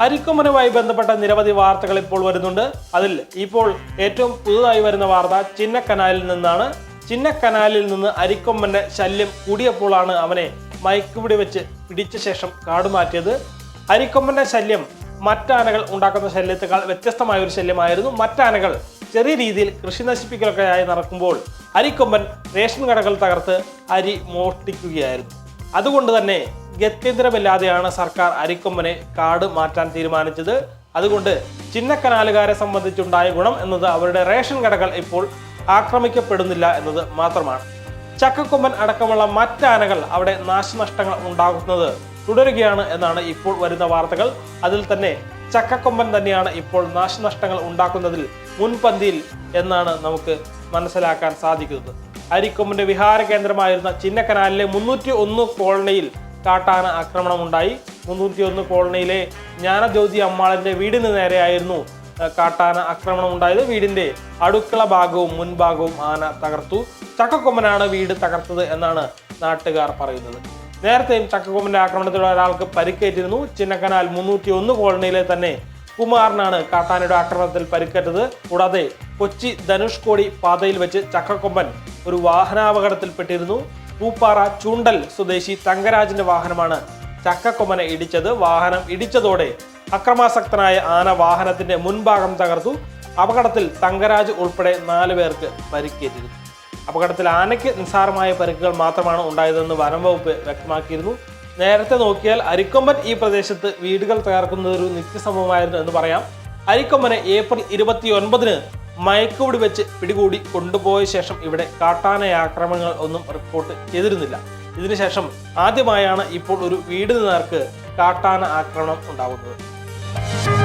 അരിക്കൊമ്പനുമായി ബന്ധപ്പെട്ട നിരവധി വാർത്തകൾ ഇപ്പോൾ വരുന്നുണ്ട്. അതിൽ ഇപ്പോൾ ഏറ്റവും പുതുതായി വരുന്ന വാർത്ത ചിന്നക്കനാലിൽ നിന്നാണ്. ചിന്നക്കനാലിൽ നിന്ന് അരിക്കൊമ്പന്റെ ശല്യം കൂടിയപ്പോഴാണ് അവനെ മയക്കുപിടി വെച്ച് പിടിച്ച ശേഷം കാടുമാറ്റിയത് അരിക്കൊമ്പന്റെ ശല്യം മറ്റാനകൾ ഉണ്ടാക്കുന്ന ശല്യത്തെക്കാൾ വ്യത്യസ്തമായ ഒരു ശല്യമായിരുന്നു. മറ്റാനകൾ ചെറിയ രീതിയിൽ കൃഷി നശിപ്പിക്കലൊക്കെ ആയി നടക്കുമ്പോൾ അരിക്കൊമ്പൻ റേഷൻ കടകൾ തകർത്ത് അരി മോഷ്ടിക്കുകയായിരുന്നു. അതുകൊണ്ട് തന്നെ ഗത്യന്തരമില്ലാതെയാണ് സർക്കാർ അരിക്കൊമ്പനെ കാട് മാറ്റാൻ തീരുമാനിച്ചത്. അതുകൊണ്ട് ചിന്നക്കനാലുകാരെ സംബന്ധിച്ചുണ്ടായ ഗുണം എന്നത് അവരുടെ റേഷൻ കടകൾ ഇപ്പോൾ ആക്രമിക്കപ്പെടുന്നില്ല എന്നത് മാത്രമാണ്. ചക്കക്കൊമ്പൻ അടക്കമുള്ള മറ്റാനകൾ അവിടെ നാശനഷ്ടങ്ങൾ ഉണ്ടാകുന്നത് തുടരുകയാണ് എന്നാണ് ഇപ്പോൾ വരുന്ന വാർത്തകൾ. അതിൽ തന്നെ ചക്കക്കൊമ്പൻ തന്നെയാണ് ഇപ്പോൾ നാശനഷ്ടങ്ങൾ ഉണ്ടാക്കുന്നതിൽ മുൻപന്തിയിൽ എന്നാണ് നമുക്ക് മനസ്സിലാക്കാൻ സാധിക്കുന്നത്. അരിക്കൊമ്പന്റെ വിഹാര കേന്ദ്രമായിരുന്ന ചിന്നക്കനാലിലെ മുന്നൂറ്റി ഒന്ന് കോളനിയിൽ കാട്ടാന ആക്രമണം ഉണ്ടായി മുന്നൂറ്റി ഒന്ന് കോളനിയിലെ ജ്ഞാനജ്യോതി അമ്മാളിന്റെ വീടിന് നേരെയായിരുന്നു കാട്ടാന ആക്രമണം ഉണ്ടായത് വീടിന്റെ അടുക്കള ഭാഗവും മുൻഭാഗവും ആന തകർത്തു. ചക്കക്കൊമ്പനാണ് വീട് തകർത്തത് എന്നാണ് നാട്ടുകാർ പറയുന്നത്. നേരത്തെയും ചക്കക്കൊമ്പന്റെ ആക്രമണത്തിൽ ഒരാൾക്ക് പരിക്കേറ്റിരുന്നു. ചിന്നക്കനാൽ മുന്നൂറ്റി ഒന്ന് കോളനിയിലെ തന്നെ കുമാറിനാണ് കാട്ടാനയുടെ ആക്രമണത്തിൽ പരിക്കേറ്റത്. കൂടാതെ കൊച്ചി ധനുഷ്കോടി പാതയിൽ വെച്ച് ചക്കക്കൊമ്പൻ ഒരു വാഹനാപകടത്തിൽപ്പെട്ടിരുന്നു. പൂപ്പാറ ചൂണ്ടൽ സ്വദേശി തങ്കരാജിന്റെ വാഹനമാണ്. ചക്കക്കൊമന ഇടിച്ചത് വാഹനം ഇടിച്ചതോടെ അക്രമാസക്തനായ ആന വാഹനത്തിന്റെ മുൻഭാഗം തകർത്തു. അപകടത്തിൽ തങ്കരാജ് ഉൾപ്പെടെ നാലു പേർക്ക് പരിക്കേറ്റിരുന്നു. അപകടത്തിൽ ആനയ്ക്ക് നിസ്സാരമായ പരിക്കുകൾ മാത്രമാണ് ഉണ്ടായതെന്ന് വനം വകുപ്പ് വ്യക്തമാക്കിയിരുന്നു. നേരത്തെ നോക്കിയാൽ അരിക്കൊമ്പൻ ഈ പ്രദേശത്ത് വീടുകൾ തകർക്കുന്നത് ഒരു നിത്യസംഭവമായിരുന്നു എന്ന് പറയാം. അരിക്കൊമ്പനെ ഏപ്രിൽ ഇരുപത്തി ഒൻപതിന് മയക്കുപിടി വെച്ച് പിടികൂടി കൊണ്ടുപോയ ശേഷം ഇവിടെ കാട്ടാന ആക്രമണങ്ങൾ ഒന്നും റിപ്പോർട്ട് ചെയ്തിരുന്നില്ല. ഇതിനുശേഷം ആദ്യമായാണ് ഇപ്പോൾ ഒരു വീട് നേർക്ക് കാട്ടാന ആക്രമണം ഉണ്ടാകുന്നത്.